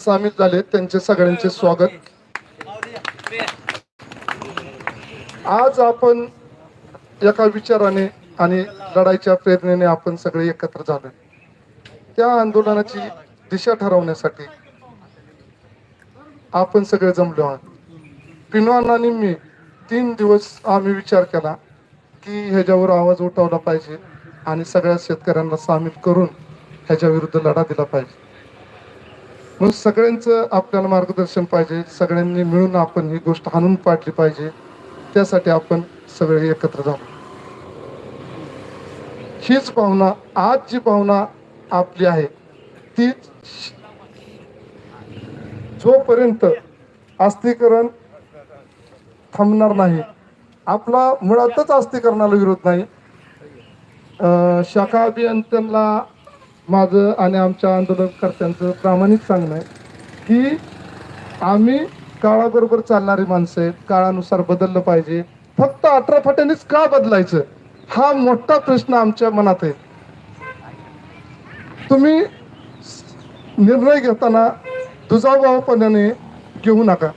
सामील झाले. त्यांचे सगळ्यांचे स्वागत. आज आपण एका विचाराने आणि लढाईच्या प्रेरणेने आपण सगळे एकत्र झालो. त्या आंदोलनाची दिशा ठरवण्यासाठी आपण सगळे जमलो आहोत. पिनवान आणि मी तीन दिवस आम्ही विचार केला की ह्याच्यावर आवाज उठवला पाहिजे आणि सगळ्या शेतकऱ्यांना सामील करून ह्याच्या विरुद्ध लढा दिला पाहिजे. मग सगळ्यांचं आपल्याला मार्गदर्शन पाहिजे सगळ्यांनी मिळून आपण ही गोष्ट हाणून पाडली पाहिजे त्यासाठी आपण सगळे एकत्र झालो. हीच भावना आज जी भावना आपली आहे ती जोपर्यंत आस्तीकरण थांबणार नाही आपला मुळातच आस्तीकरणाला विरोध नाही शाखा अभियंत्यांना माझं आणि आमच्या आंदोलनकर्त्यांचं प्रामाणिक सांगणं आहे की आम्ही काळाबरोबर चालणारी माणसं आहेत काळानुसार बदललं पाहिजे. फक्त अठरा फाट्यानेच का बदलायचं? हा मोठा प्रश्न आमच्या मनात आहे. तुम्ही निर्णय घेताना दुजाभावपणाने घेऊ नका.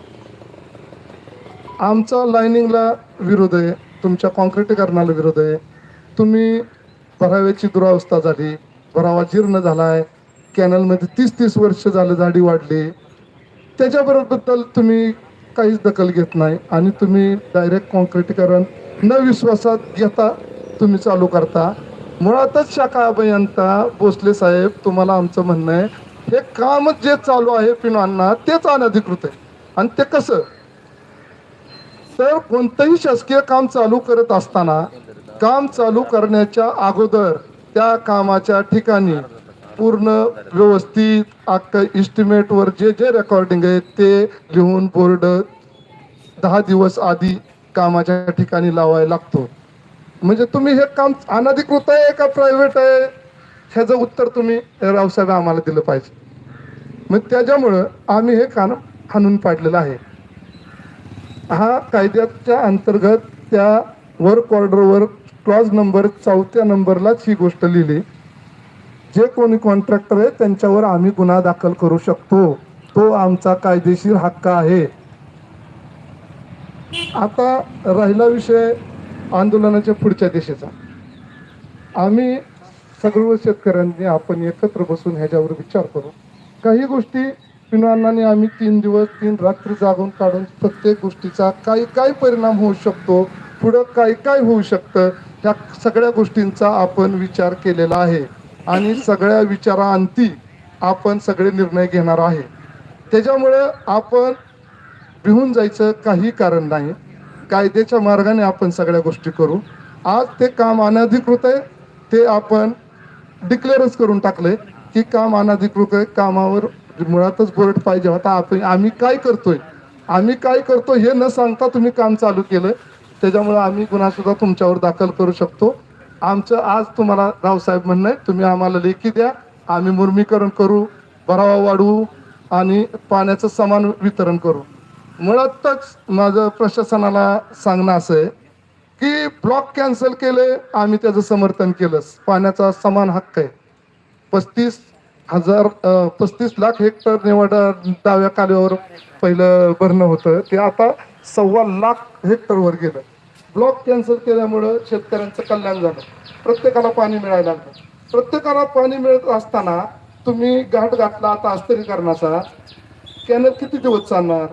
आमचा लाइनिंगला विरोध आहे तुमच्या कॉन्क्रिटीकरणाला विरोध आहे. तुम्ही भराव्याची दुरावस्था झाली. भरावा जीर्ण झालाय. कॅनलमध्ये तीस तीस वर्ष झालं झाडी वाढली. त्याच्याबरोबर तुम्ही काहीच दखल घेत नाही आणि तुम्ही डायरेक्ट कॉन्क्रिटीकरण न विश्वासात घेता तुम्ही चालू करता. मुळातच शाखा अभियंता भोसले साहेब तुम्हाला आमचं म्हणणं आहे हे काम जे चालू आहे पिणांना तेच अनधिकृत आहे. आणि ते कसं? तर कोणतंही शासकीय काम चालू करत असताना काम चालू करण्याच्या अगोदर त्या कामाच्या ठिकाणी पूर्ण व्यवस्थित अख्खं इस्टिमेटवर जे जे रेकॉर्डिंग आहे ते लिहून बोर्ड दहा दिवस आधी कामाच्या ठिकाणी लावायला लागतो. म्हणजे तुम्ही हे काम अनधिकृत आहे का प्रायव्हेट आहे? ह्याचं उत्तर तुम्ही रावसाहेब आम्हाला दिलं पाहिजे. मग त्याच्यामुळं आम्ही हे काम हाणून पाडलेलं आहे. हा कायद्याच्या अंतर्गत त्या वर्क ऑर्डरवर क्लॉज नंबर चौथ्या नंबरलाच ही गोष्ट लिहिली. जे कोणी कॉन्ट्रॅक्टर आहे त्यांच्यावर आम्ही गुन्हा दाखल करू शकतो. तो आमचा कायदेशीर हक्क आहे. आता राहिला विषय आंदोलनाच्या पुढच्या दिशेचा. आम्ही सर्व शेतकऱ्यांनी आपण एकत्र बसून ह्याच्यावर विचार करू. काही गोष्टी पिनवानाने आम्ही तीन दिवस तीन रात्री जागून काढून प्रत्येक गोष्टीचा काय काय परिणाम होऊ शकतो. पुढं काय काय होऊ शकतं. ह्या सगळ्या गोष्टींचा आपण विचार केलेला आहे आणि सगळ्या विचारांती आपण सगळे निर्णय घेणार आहे. त्याच्यामुळं आपण भिवून जायचं काही कारण नाही. कायद्याच्या मार्गाने आपण सगळ्या गोष्टी करू. आज ते काम अनधिकृत आहे ते आपण डिक्लेअरच करून टाकले की काम अनधिकृत आहे कामावर मुळातच बोर्ड पाहिजे होता. आपण आम्ही काय करतोय? आम्ही काय करतो हे न सांगता तुम्ही काम चालू केलं. त्याच्यामुळे आम्ही गुन्हासुद्धा तुमच्यावर दाखल करू शकतो. आमचं आज तुम्हाला रावसाहेब म्हणणं आहे तुम्ही आम्हाला लेखी द्या. आम्ही मुर्मीकरण करू भरावा वाढवू आणि पाण्याचं समान वितरण करू. मुळातच माझं प्रशासनाला सांगणं असं आहे की ब्लॉक कॅन्सल केले आम्ही त्याचं समर्थन केलंच. पाण्याचा समान हक्क आहे. पस्तीस हजार पस्तीस लाख हेक्टर निवडा डाव्या कालव्यावर पहिलं भरणं होतं. ते आता सव्वा लाख हेक्टरवर गेलं. ब्लॉक कॅन्सल केल्यामुळं शेतकऱ्यांचं कल्याण झालं. प्रत्येकाला पाणी मिळायला लागलं. प्रत्येकाला पाणी मिळत असताना तुम्ही घाट घातला आता अस्थिरीकरणाचा कॅनल किती दिवस चालणार?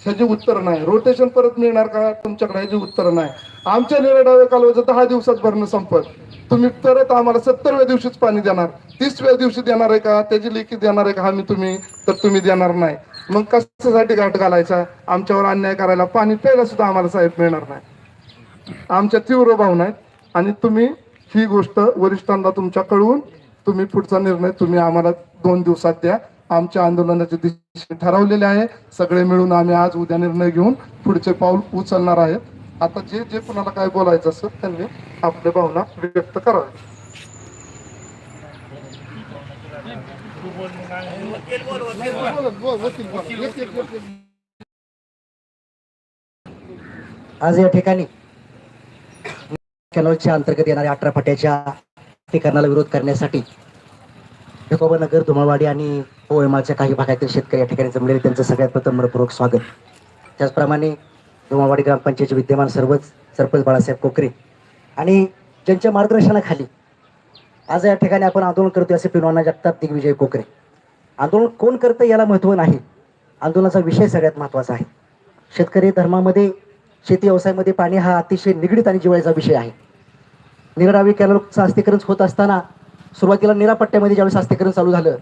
ह्याची उत्तर नाही. रोटेशन परत मिळणार का? तुमच्याकडे ह्याची उत्तर नाही. आमच्या निरडाव्या कालव्याचं दहा दिवसात भरणं संपत तुम्ही परत आम्हाला सत्तरव्या दिवशीच पाणी देणार. तीसव्या दिवशी देणार आहे का? त्याची लेखी देणार आहे का? आम्ही तुम्ही तर तुम्ही देणार नाही. मग कशासाठी घाट घालायचा? आमच्यावर अन्याय करायला पाणी प्यायला सुद्धा आम्हाला साहेब मिळणार नाही. आमच्या तीव्र भावना आहेत. आणि तुम्ही ही गोष्ट वरिष्ठांना तुमच्या कळवून तुम्ही पुढचा निर्णय तुम्ही आम्हाला दोन दिवसात द्या. आमच्या आंदोलनाचे दिशा ठरवलेले आहे. सगळे मिळून आम्ही आज उद्या निर्णय घेऊन पुढचे पाऊल उचलणार आहेत. आता जे जे कुणाला काय बोलायचं असेल त्यांनी आपल्या भावना व्यक्त कराव्या. आज या ठिकाणी कॅनॉलच्या अंतर्गत येणाऱ्या अठरा फाट्याच्या ठिकाणाला विरोध करण्यासाठी भिकोबा नगर धुमावाडी आणि पोयमाच्या काही भागातील शेतकरी या ठिकाणी जमलेले त्यांचं सगळ्यात प्रथम मनपूर्वक स्वागत. त्याचप्रमाणे धुमावाडी ग्रामपंचायतचे विद्यमान सर्वच सरपंच बाळासाहेब कोकरे आणि ज्यांच्या मार्गदर्शनाखाली आज या ठिकाणी आपण आंदोलन करतोय असे पिनवाना जगतात दिग्विजय कोकरे. आंदोलन कोण करतं याला महत्त्व नाही. आंदोलनाचा विषय सगळ्यात महत्त्वाचा आहे. शेतकरी धर्मामध्ये शेती व्यवसायामध्ये पाणी हा अतिशय निगडीत आणि जिवाळीचा विषय आहे. निराडावी कॅनलचं अस्थिकरण होत असताना सुरुवातीला निरा पट्ट्यामध्ये ज्यावेळेस चालू झालं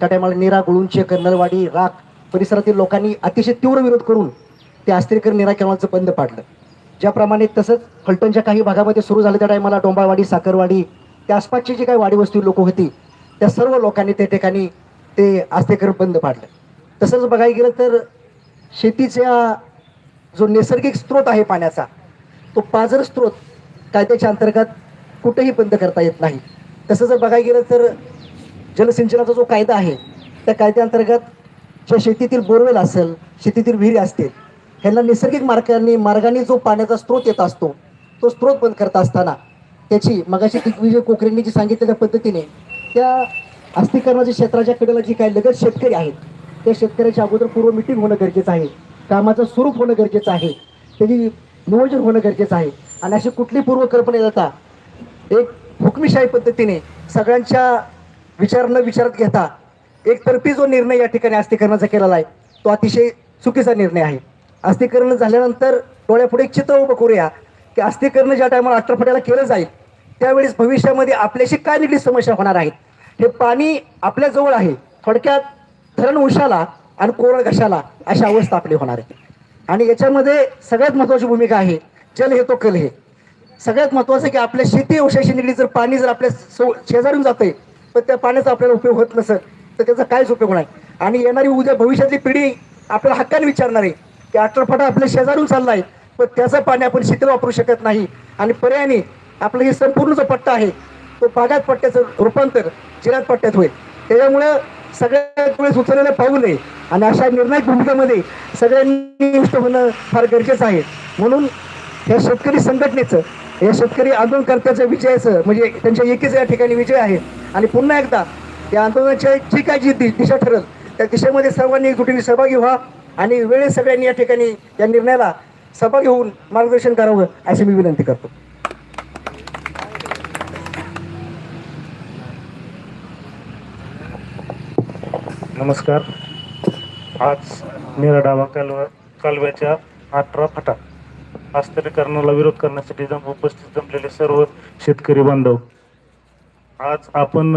त्या टायमाला निरा गुळुंचे कर्नलवाडी राख परिसरातील लोकांनी अतिशय तीव्र विरोध करून ते अस्थिकरण निरा कॅनलचं बंद पाडलं. ज्याप्रमाणे तसंच फलटणच्या काही भागामध्ये सुरू झालं त्या टायमाला डोंबाळवाडी साखरवाडी त्या आसपासची जी काही वाडीवस्ती लोक होती त्या सर्व लोकांनी त्या ठिकाणी ते अस्थिकरण बंद पाडलं. तसंच बघायला गेलं तर शेतीच्या जो नैसर्गिक स्रोत आहे पाण्याचा तो पाझर स्रोत कायद्याच्या अंतर्गत कुठेही बंद करता येत नाही. तसं जर बघायला गेलं तर जलसिंचनाचा जो कायदा आहे त्या कायद्याअंतर्गत ज्या शेतीतील बोरवेल असेल शेतीतील विहिरी असतील ह्यांना नैसर्गिक मार्गाने मार्गाने जो पाण्याचा स्रोत येत असतो तो स्रोत बंद करत असताना त्याची मगाशी दिग्विजय कोकरेंनी जी सांगितलेल्या पद्धतीने त्या अस्थिकरणाच्या क्षेत्राच्या कडेला जी काही लगत शेतकरी आहेत त्या शेतकऱ्याच्या अगोदर पूर्व मिटिंग होणं गरजेचं आहे कामाचं स्वरूप होणं गरजेचं आहे त्याची नियोजन होणं गरजेचं आहे. आणि अशी कुठली पूर्वकल्पना जाता एक हुकमीशाही पद्धतीने सगळ्यांच्या विचार न विचारात घेता एकतर्फी जो निर्णय या ठिकाणी अस्थिकरणाचा केलेला आहे तो अतिशय चुकीचा निर्णय आहे. अस्थिकरण झाल्यानंतर डोळ्यापुढे एक चित्र उभं करूया की अस्थिकरण ज्या टायमाला अठरा केलं जाईल त्यावेळेस भविष्यामध्ये आपल्याशी काय निगडीत समस्या होणार आहेत? हे पाणी आपल्याजवळ आहे. थोडक्यात धरण उशाला आणि कोरड घशाला अशा अवस्था आपली होणार आहे. आणि याच्यामध्ये सगळ्यात महत्त्वाची भूमिका आहे जल हे तो कल हे सगळ्यात महत्त्वाचं की आपल्या शेती व्यवसायाशी निगडीत जर पाणी जर आपल्या सो शेजारून जातंय पण त्या पाण्याचा आपल्याला उपयोग होत नसेल तर त्याचा कायच उपयोग नाही. आणि येणारी उद्या भविष्यातली पिढी आपल्याला हक्काने विचारणार आहे की अठरा आपल्या शेजारून चालला आहे पण त्याचं पाणी आपण शेतीला वापरू शकत नाही. आणि पर्यायाने आपलं हे संपूर्ण जो पट्टा आहे तो बागात पट्ट्याचं रूपांतर जिरात पट्ट्यात होईल. त्याच्यामुळं सगळ्यात वेळेस उचललेलं पाऊल आहे. आणि अशा निर्णायक भूमिकेमध्ये सगळ्यांनी होणं फार गरजेचं आहे. म्हणून या शेतकरी संघटनेचं या शेतकरी आंदोलनकर्त्याच्या विजयाचं म्हणजे त्यांच्या एकीचा या ठिकाणी विजय आहे. आणि पुन्हा एकदा या आंदोलनाच्या जी काय जी दि- दिशा ठरेल त्या दिशेमध्ये सर्वांनी एकजुटीने सहभागी व्हा आणि वेळेत सगळ्यांनी या ठिकाणी या निर्णयाला सहभागी होऊन मार्गदर्शन करावं अशी मी विनंती करतो. नमस्कार. आज निराडावा कालवा कालव्याच्या अठरा फटा हस्तांतरीकरणाला विरोध करण्यासाठी जम उपस्थित जमलेले सर्व शेतकरी बांधव. आज आपण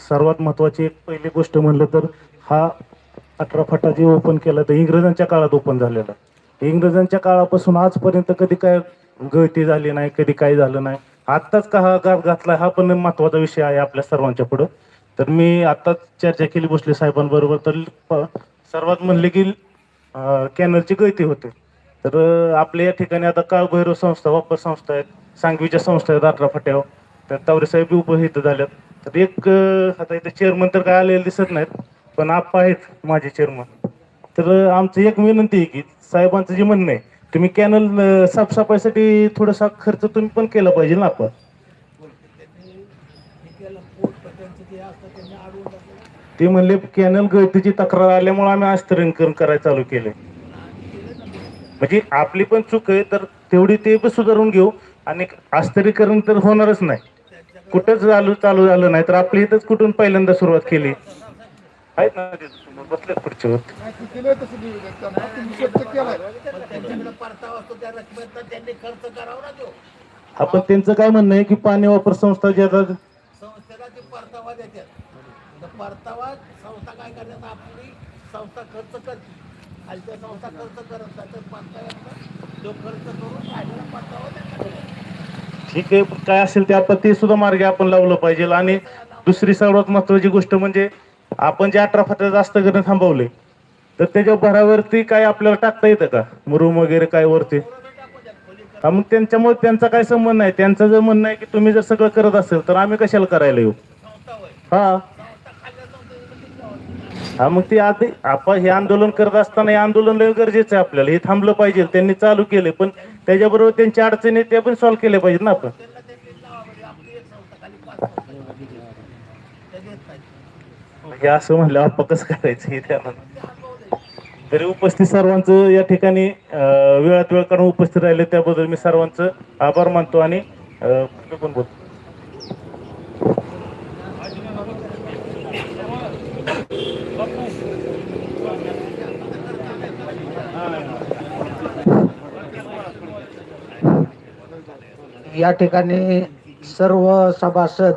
सर्वात महत्त्वाची एक पहिली गोष्ट म्हणलं तर हा अठरा फटा जे ओपन केला तर इंग्रजांच्या काळात ओपन झालेला. इंग्रजांच्या काळापासून आजपर्यंत कधी काय गळती झाली नाही कधी काय झालं नाही. आत्ताच का हा घात घातला हा पण महत्त्वाचा विषय आहे आपल्या सर्वांच्या पुढं. तर मी आत्ताच चर्चा केली भोसले साहेबांबरोबर तर सर्वात म्हणले की कॅनलची गळती होते. तर आपल्या या ठिकाणी आता काळभैरव संस्था वापर संस्था आहेत सांगवीच्या संस्था आहेत अठरा फाट्यावर तर तावरे साहेब उपहित झाल्यात. तर एक आता इथे चेअरमन तर काय आलेले दिसत नाहीत पण आप्पा आहेत माझे चेअरमन तर आमची आमचं एक विनंती आहे की साहेबांचं जे म्हणणं आहे तुम्ही कॅनल साफसफाईसाठी थोडासा खर्च तुम्ही पण केला पाहिजे ना आपण ते म्हणले कॅनल गळतीची तक्रार आल्यामुळे आम्ही आस्तरीकरण करायला चालू केले म्हणजे आपली पण चूक आहे तर तेवढी ते पण सुधारून घेऊ. आणि अस्थिरीकरण तर होणारच नाही. कुठंच चालू चालू झालं नाही तर आपली इथंच कुठून पहिल्यांदा सुरुवात केली? आहेत ना बसले खुर्चीवर आपण त्यांचं काय म्हणणं आहे की पाणी वापर संस्था ज्या संस्थेला ते परतावा देतात. परतावा संस्था काय करतात? आपली संस्था खर्च करते. खालच्या संस्था खर्च करत नाही तर परताव्यातनं तो खर्च करून राहिलेला परतावा. ठीक आहे काय असेल ते आपण ते सुद्धा मार्गे आपण लावलं पाहिजे. आणि दुसरी सर्वात महत्वाची गोष्ट म्हणजे आपण जे अठरा फाट्या जास्त करणं थांबवले तर त्याच्या भरावरती काय आपल्याला टाकता येतं का? मुरुम वगैरे काय वरती? हा मग त्यांच्यामुळे त्यांचा काय संबंध नाही. त्यांचं जर म्हणणं आहे की तुम्ही जर सगळं करत असेल तर आम्ही कशाला करायला येऊ? हा. हा मग ते आधी आपण हे आंदोलन करत असताना हे आंदोलन लय गरजेचं आहे आपल्याला. हे थांबलं पाहिजे. त्यांनी चालू केले पण त्याच्याबरोबर त्यांच्या अडचणी त्या पण सॉल्व्ह केल्या पाहिजेत ना आपण. हे असं म्हणलं आपण कसं करायचं हे त्यांना तरी उपस्थित सर्वांचं या ठिकाणी वेळात वेळ काढून उपस्थित राहिले त्याबद्दल मी सर्वांचं आभार मानतो आणि पण बोलतो. या ठिकाणी सर्व सभासद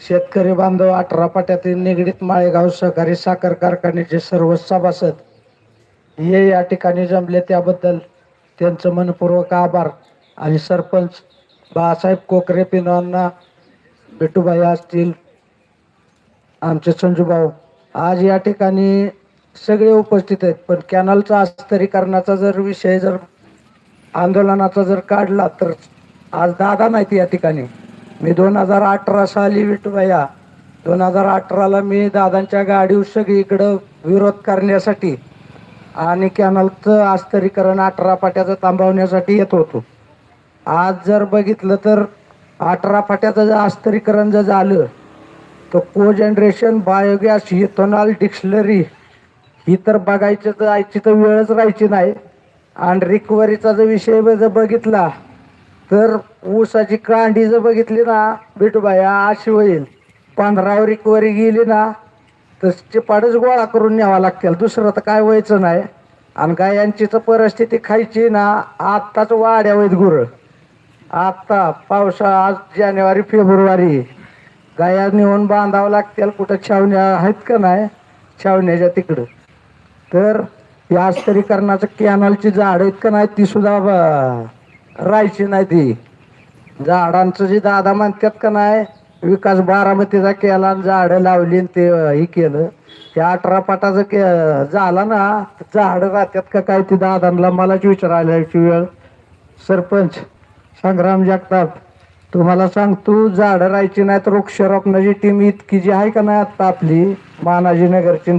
शेतकरी बांधव अठरा पाट्यातील निगडीत माळेगाव सहकारी साखर कारखान्याचे सर्व सभासद हे या ठिकाणी जमले. त्याबद्दल त्यांचं मनपूर्वक आभार आणि सरपंच बाळासाहेब कोकरे पिनवांना भेटूबाई असतील आमचे संजूभाऊ. आज या ठिकाणी सगळे उपस्थित आहेत पण कॅनलचा अस्तरीकरणाचा जर विषय जर आंदोलनाचा जर काढला तर आज दादा नाहीत या ठिकाणी. मी दोन हजार अठरा साली विठुबाया दोन हजार अठराला मी दादांच्या गाडीवर सगळीकडं विरोध करण्यासाठी आणि कॅनलचं अस्तरीकरण अठरा फाट्याचं थांबवण्यासाठी येत होतो. आज जर बघितलं तर अठरा फाट्याचं जर आस्तरीकरण जर झालं तर co generation biogas ethanol dictionary ही तर बघायचं तर जायची तर वेळच राहायची नाही. आणि रिकव्हरीचा जर विषय जर बघितला तर ऊसाची कांडी जर बघितली ना बिटूबाया अशी होईल. पंधरावर वरी गेली ना तर चिपाडच गोळा करून न्यावा लागतील. दुसरं तर काय व्हायचं नाही. आणि गायांची तर परिस्थिती खायची ना आत्ताच वाड्या वैत गुरं. आत्ता पावसाळा आज जानेवारी फेब्रुवारी. गाया नेऊन बांधावं लागतील. कुठं छावण्या आहेत का नाही छावण्याच्या तिकडं. तर या स्तरीकरणाचं कॅनलची झाडं आहेत का नाही ती सुद्धा राहायची नाही ती. झाडांचं जे दादा म्हणतात का नाही विकास बारामतीचा केला आणि झाडं लावली आणि ते हे केलं. ते अठरा पाटाचं के झाला ना झाडं राहतात का काय ते दादांना मलाच विचारायची वेळ. सरपंच संग्राम जगताप तुम्हाला सांगतो झाडं राहायची नाही तर वृक्षारोपणाची टीम इतकी जी आहे का नाही आता आपली मानाजी नगरची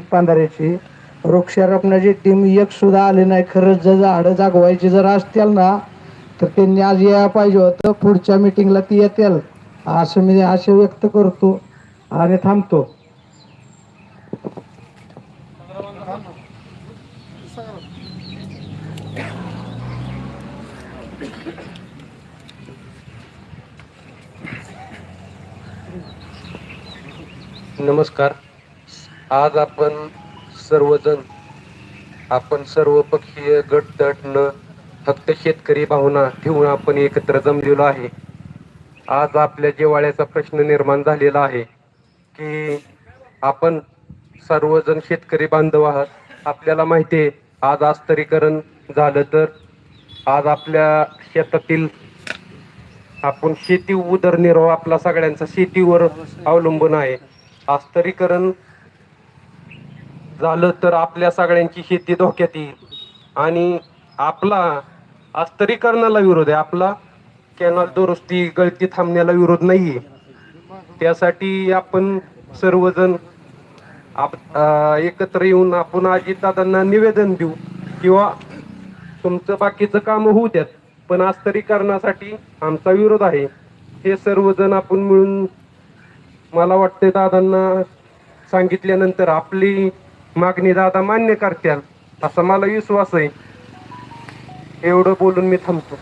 वृक्षारोपणाची टीम एक सुद्धा आली नाही. खरंच जर झाडं जागवायची जर असतील ना तर त्यांनी आज यायला पाहिजे होतं. पुढच्या मिटिंगला ती येतील असं मी असे व्यक्त करतो आणि थांबतो. नमस्कार. आज आपण सर्वजण आपण सर्व पक्षीय गट न फक्त शेतकरी भावना ठेवून आपण एकत्र जमलेलो आहे. आज आपल्या जिवाळ्याचा प्रश्न निर्माण झालेला आहे की आपण सर्वजण शेतकरी बांधव आहात. आपल्याला माहिती आहे आज आस्तरीकरण झालं तर आज आपल्या शेतातील आपण शेती उदरनिर्वाह आपला सगळ्यांचा शेतीवर अवलंबून आहे. आस्तरीकरण झालं तर आपल्या सगळ्यांची शेती धोक्यात येईल. आणि आपला अस्तरीकरणाला विरोध आहे. आपला कॅनल दुरुस्ती गळती थांबण्याला विरोध नाहीये. त्यासाठी आपण सर्वजण आप एकत्र येऊन आपण अजितदादांना निवेदन देऊ किंवा तुमचं बाकीचं काम होऊ द्यात पण अस्तरीकरणासाठी आमचा विरोध आहे. हे सर्वजण आपण मिळून मला वाटते दादांना सांगितल्यानंतर आपली मागणी दादा मान्य करत्याल असा मला विश्वास आहे. एवढं बोलून मी थांबतो.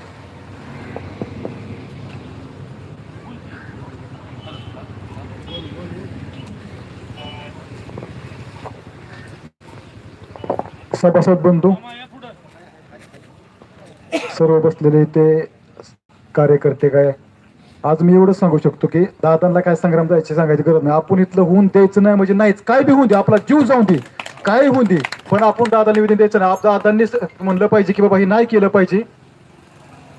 सभासद बंधू सर्व बसलेले ते कार्यकर्ते काय आज मी एवढं सांगू शकतो की दादांना काय संग्राम जायचे सांगायची गरज नाही. आपण इथलं होऊन द्यायचं नाही म्हणजे नाहीच. काय बी होऊन दे आपला जीव जाऊन दे. काय होऊन दे. पण आपण दादा निवेदन द्यायचं आप- दादांनीच म्हणलं पाहिजे की बाबा हे नाही केलं पाहिजे.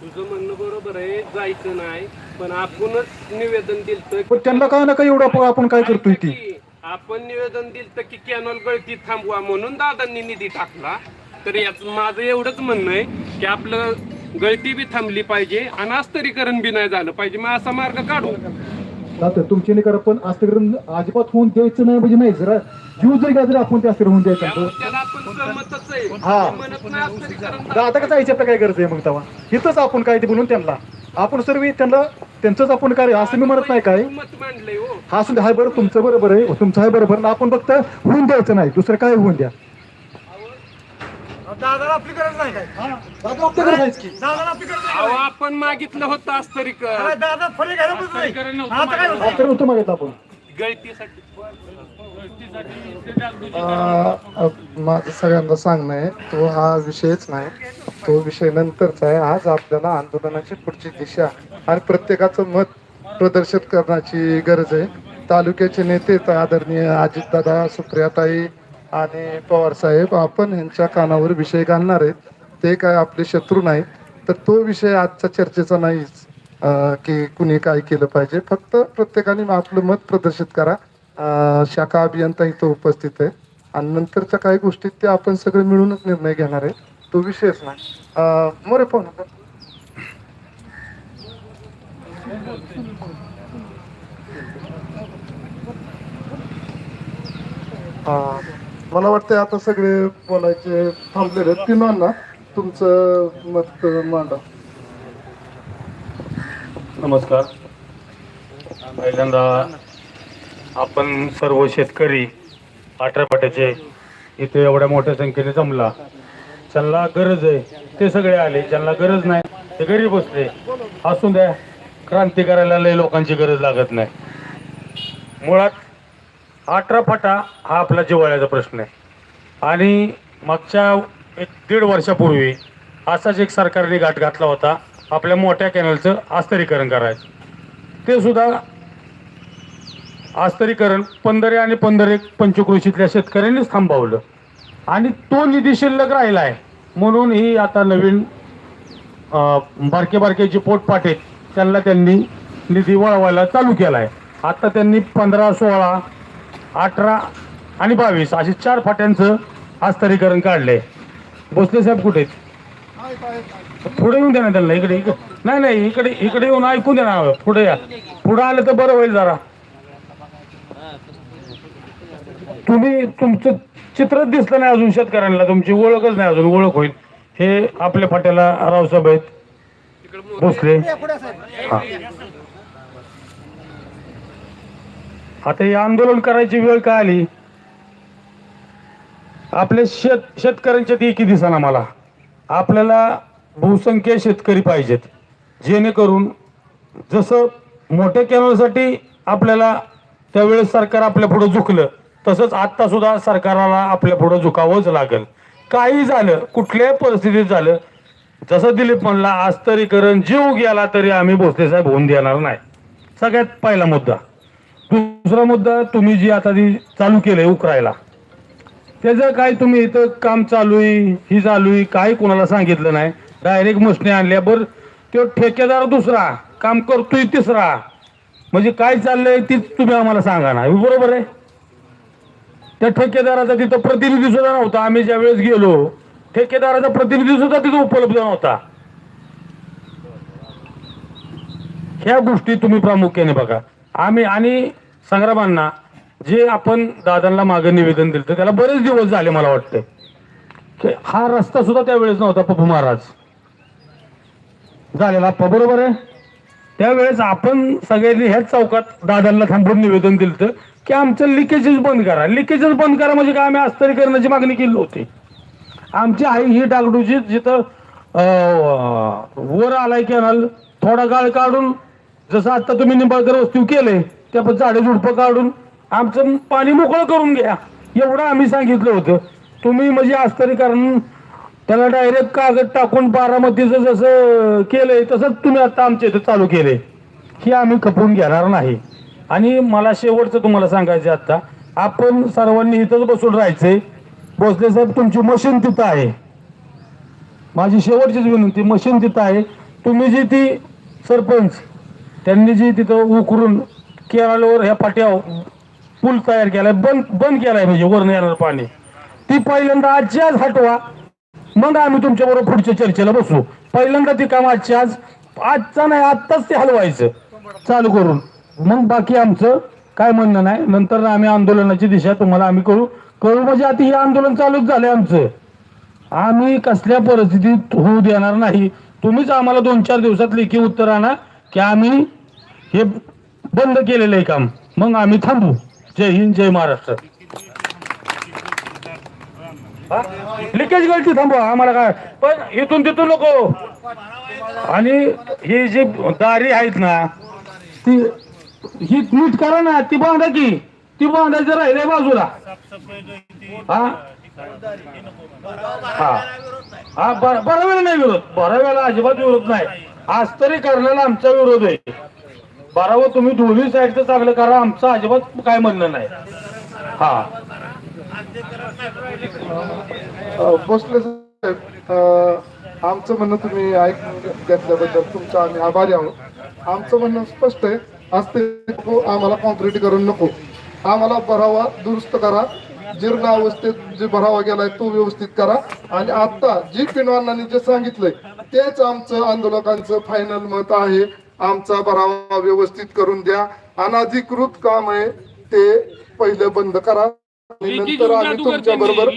तुझं म्हणणं बरोबर आहे जायचं नाही. पण आपणच निवेदन दिलं पण त्यांना काय ना काय एवढं आपण- काय करतोय ती? आपण निवेदन दिलं की कॅनॉल गळती थांबवा म्हणून दादांनी निधी टाकला. तर याच माझं एवढंच म्हणणं आहे की आपलं गळती बी थांबली पाहिजे आणि अस्तरीकरण बी नाही झालं पाहिजे. मग असा मार्ग काढू. दादा तुमचे नाही करा पण अस्थिकरण अजिबात होऊन द्यायचं नाही म्हणजे नाही जरा जीव जर गेला तरी आपण ते अस्थिर होऊन द्यायचं. हा. ते म्हणत नाही अस्तरीकरण दादा कसं आपलं काय गरज आहे मग तेव्हा? इथंच आपण काय ते बोलून त्यांना. आपण सर्व त्यांना त्यांचंच आपण कार्य असं मी म्हणत नाही काय. हो. हा असं हाय बरं तुमचं बरोबर आहे तुमचं आहे बरोबर आपण फक्त होऊन द्यायचं नाही. दुसरं काय होऊन द्या. दादा आपली गरज नाही काय? दादा आपली गरज की. अहो आपण मागितलं होतं अस्तरीकरण अस्तरीकरण नव्हतं मागितलं. आता नव्हतं मागितलं आपण. गळतीसाठी. अं, सगळ्यांना सांगणं आहे तो हा विषयच नाही. तो विषय नंतरचा आहे. आज आपल्याला आंदोलनाची पुढची दिशा आणि प्रत्येकाचं मत प्रदर्शित करण्याची गरज आहे. तालुक्याचे नेते तर आदरणीय अजितदादा सुप्रियाताई आणि पवार साहेब आपण यांच्या कानावर विषय घालणार आहेत. ते काय आपले शत्रू नाहीत तर तो विषय आजच्या चर्चेचा नाहीच की कुणी काय केलं पाहिजे. फक्त प्रत्येकाने आपलं मत प्रदर्शित करा. शाखा अभियंता इथं उपस्थित आहे. आणि नंतरच्या काही गोष्टीत ते आपण सगळे मिळूनच निर्णय घेणार आहे. तो विषयच नाही. अं, मोरे फोन अं, मला वाटतं आता सगळे बोलायचे थांबलेले तिनांना तुमचं मत मांडा. नमस्कार. पहिल्यांदा आपण सर्व शेतकरी आठरापाट्याचे इथे एवढ्या मोठ्या संख्येने जमला. ज्यांना गरज आहे ते सगळे आले. ज्यांना गरज नाही ते घरी बसले. असू द्या क्रांती करायला लय लोकांची गरज लागत नाही. मुळात अठरा फटा हा आपला जिव्हाळ्याचा प्रश्न आहे. आणि मागच्या एक दीड वर्षापूर्वी असाच एक सरकारने गाठ घातला होता. आपल्या मोठ्या कॅनलचं आस्तरीकरण करायचं. ते सुद्धा आस्तरीकरण पंधरे आणि पंधरे पंचकृषीतल्या शेतकऱ्यांनीच थांबवलं. आणि तो निधी शिल्लक राहिला आहे. म्हणून ही आता नवीन बारके बारके जे पोटपाट आहेत त्यांना त्यांनी निधी वळवायला चालू केला आहे. आता त्यांनी पंधरा सोळा अठरा आणि बावीस असे चार फाट्यांचं आस्तरीकरण काढलंय भोसले साहेब कुठे आहेत? पुढे येऊन द्या ना त्यांना इकडे इकडे. नाही नाही इकडे इकडे येऊन ऐकून द्या ना पुढे या. पुढे आलं तर बरं होईल जरा. तुम्ही तुमचं चित्रच दिसलं नाही अजून शेतकऱ्यांना तुमची ओळखच नाही अजून ओळख होईल. हे आपल्या फाट्याला रावसाहेब आहेत. भोसले. हा. आता हे आंदोलन करायची वेळ काय आली? आपल्या शेत शेतकऱ्यांच्या एकी दिसाना मला. आपल्याला बहुसंख्य शेतकरी पाहिजेत. जेणेकरून जसं मोठ्या कॅनलसाठी आपल्याला त्यावेळेस सरकार आपल्या पुढं झुकलं तसंच आत्ता सुद्धा सरकाराला आपल्या पुढं झुकावंच लागेल. काही झालं कुठल्याही परिस्थितीत झालं जसं दिलीप म्हणला आस्तरीकरण जीव गेला तरी आम्ही भोसले साहेब होऊन देणार नाही. सगळ्यात पहिला मुद्दा. दुसरा मुद्दा तुम्ही जी आता ती चालू केलंय उकरायला त्याचं काय तुम्ही इथं काम चालू आहे ही चालू आहे काही कोणाला सांगितलं नाही डायरेक्ट मशनी आणल्या बरं तो ठेकेदार दुसरा काम करतोय तिसरा. म्हणजे काय चाललंय तीच तुम्ही आम्हाला सांगा ना बरोबर आहे? त्या ठेकेदाराचा तिथं प्रतिनिधी सुद्धा नव्हता आम्ही ज्या वेळेस गेलो ठेकेदाराचा प्रतिनिधी सुद्धा तिथं उपलब्ध नव्हता. ह्या गोष्टी तुम्ही प्रामुख्याने बघा. आम्ही आणि संग्रामांना जे आपण दादांना मागे निवेदन दिलं त्याला बरेच दिवस झाले मला वाटते की हा रस्ता सुद्धा त्यावेळेस नव्हता पप्पू महाराज. झालेला आप बरोबर आहे? त्यावेळेस आपण सगळ्यांनी ह्याच चौकात दादांना थांबून निवेदन दिलं की आमचं लिकेजेस बंद करा. लिकेजेस बंद करा म्हणजे काय? आम्ही अस्तरीकरणाची मागणी केली होती. आमची आई ही डागडूची जिथं वर आलाय कॅनल थोडा गाळ काढून जसं आता तुम्ही निंबाळकर वस्तू केले त्या पण झाडे झुडपं काढून आमचं पाणी मोकळं करून घ्या. एवढं आम्ही सांगितलं होतं. तुम्ही म्हणजे आस्तरीकरण त्याला डायरेक्ट कागद टाकून बारामतीचं जसं केलंय तसंच तुम्ही आता आमच्या इथं चालू केले हे आम्ही खपवून घेणार नाही. आणि मला शेवटचं तुम्हाला सांगायचं आता आपण सर्वांनी इथंच बसून राहायचंय. भोसले साहेब तुमची मशीन तिथं आहे. माझी शेवटचीच विनंती मशीन तिथं आहे. तुम्ही जी ती सरपंच त्यांनी जी तिथं उकरून केरळवर ह्या पाट्यावर पूल तयार केलाय बंद बंद केलाय म्हणजे वरून येणार पाणी. ती पहिल्यांदा आजची आज हटवा. मग आम्ही तुमच्या बरोबर पुढच्या चर्चेला बसू. पहिल्यांदा ती काम आजची आज आजचा नाही आत्ताच ते हलवायचं. चालू करून. मग बाकी आमचं काय म्हणणं नाही. नंतर आम्ही आंदोलनाची दिशा तुम्हाला आम्ही करू करू म्हणजे आता हे आंदोलन चालूच झालंय आमचं. आम्ही कसल्या परिस्थितीत होऊ देणार नाही. तुम्हीच आम्हाला दोन चार दिवसात लेखी उत्तर आणा. की आम्ही हे बंद केलेलं आहे काम. मग आम्ही थांबू. जय हिंद जय महाराष्ट्र. लिकेज गळती थांबवा. आम्हाला काय? पण इथून तिथून नको. आणि ही जी दारी आहेत ना ती ही नीट करा ना. ती बांधा की. ती बांधायची राहिले बाजूला. हा? हा. हा बर- बरा वेळा नाही विरोध. बरा वेळा अजिबात विरोध नाही. आज तरी करण्याला आमचा विरोध आहे. बारावं तुम्ही दोन्ही साईडचं चांगलं करा आमचं अजिबात काय म्हणणं नाही. हा. भोसले साहेब आमचं म्हणणं तुम्ही ऐकून घेतल्याबद्दल तुमचा आम्ही आभारी आहोत. आमचं म्हणणं स्पष्ट आहे आज ते आम्हाला कॉन्क्रिटीकरण नको. आम्हाला भरावा दुरुस्त करा. जीर्ण अवस्थेत जे भरावा गेलाय तो व्यवस्थित करा. आणि आता जी पिनवानांनी जे सांगितलंय तेच आमचं आंदोलकांचं फायनल मत आहे. आमचा भरावा व्यवस्थित करून द्या. अनाधिकृत काम आहे ते पहिले बंद करा. नंतर आम्ही तुमच्या बरोबर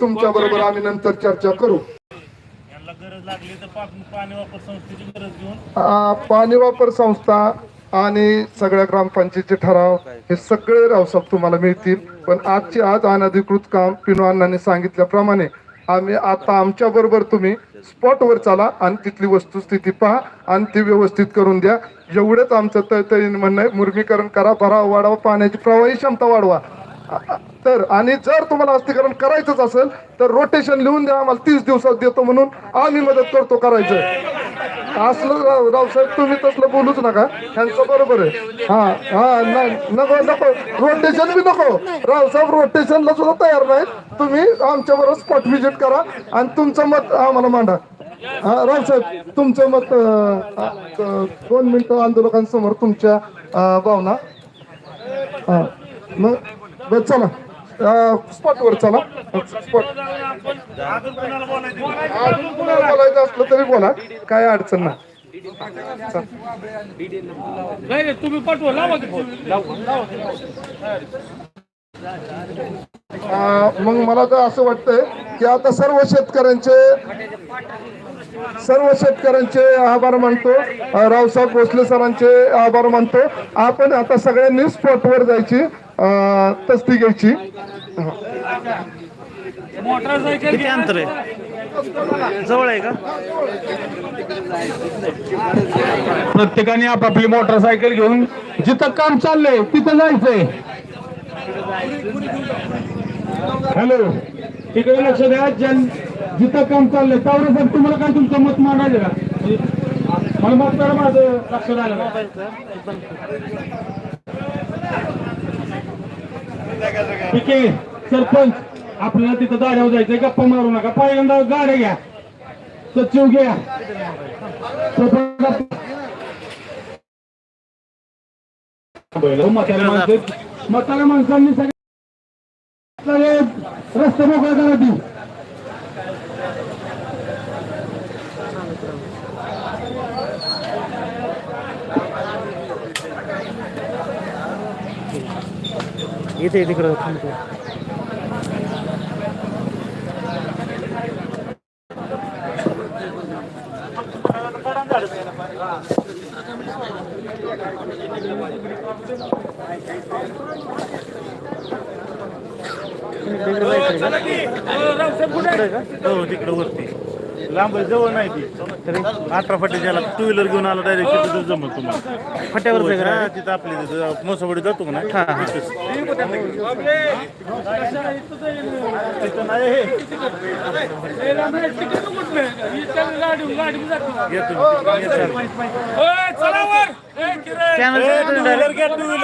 तुमच्या बरोबर आम्ही नंतर चर्चा करू. आ, पाणी वापर संस्था आणि सगळ्या ग्रामपंचायतीचे ठराव हे सगळे रावसाहेब तुम्हाला मिळतील. पण आजची आज अनधिकृत काम पिनो अण्णांनी सांगितल्याप्रमाणे आम्ही आता आमच्या बरोबर तुम्ही स्पॉटवर चाला आणि तिथली वस्तुस्थिती पहा आणि ती व्यवस्थित करून द्या. एवढंच आमचं तळतळीने म्हणणं आहे. मुर्मीकरण करा भराव वाढवा पाण्याची प्रवाही क्षमता वाढवा. तर आणि जर तुम्हाला अस्थिकरण करायचंच असेल तर रोटेशन लिहून द्या आम्हाला तीस दिवसात देतो म्हणून. आम्ही मदत करतो करायचं. असलं राव- रावसाहेब तुम्ही तसलं बोलूच नका. ह्यांचं बरोबर आहे. हा हा नाही नको नको. रोटेशन बी नको. रावसाहेब रोटेशनला सुद्धा तयार नाही तुम्ही आमच्या बरोबर स्पॉट व्हिजिट करा आणि तुमचं मत आम्हाला मांडा. हा रावसाहेब तुमचं मत दोन मिनिटं आंदोलकांसमोर तुमच्या भावना. हा मग चला. स्पॉटवर चला. स्पॉट अजून कुणाला बोलायचं असलं तरी बोला. काय अडचण नाही. तुम्ही पाठवा लावा मग मला तर असं वाटतंय की आता सर्व शेतकऱ्यांचे सर्व शेतकऱ्यांचे आभार मानतो. रावसाहेब भोसले सरांचे आभार मानतो. आपण आता सगळ्यांनी स्पॉटवर जायची तस्ती घ्यायची. किती अंतर आहे? जवळ आहे का? प्रत्येकाने आपापली मोटरसायकल घेऊन जिथं काम चाललंय तिथं जायचंय. हॅलो इकडे लक्ष द्या ज्यां जिथं काम चाललंय त्यावर पण तुम्हाला काय तुमचं मत मांडायचं का? मला मत करा माझं लक्षात आलं ठीक आहे सरपंच आपल्याला तिथं दाड्यावर जायचंय गप्पा मारू नका. पहिल्यांदा गाड्या घ्या. सचिव घ्या. म्हाताऱ्या माणसं म्हाताऱ्या माणसांनी सगळे रस्ते मोकळा करा ती इथे तिकडं हो तिकडे वरती. लांब जवळ नाही ती. अठरा फाटी ज्याला टू व्हीलर घेऊन आला डायरेक्ट तिथं जमत तुम्हाला. फाट्यावर तिथं आपली तिथं मोसावडी जातो हे. घ्या तुम्ही,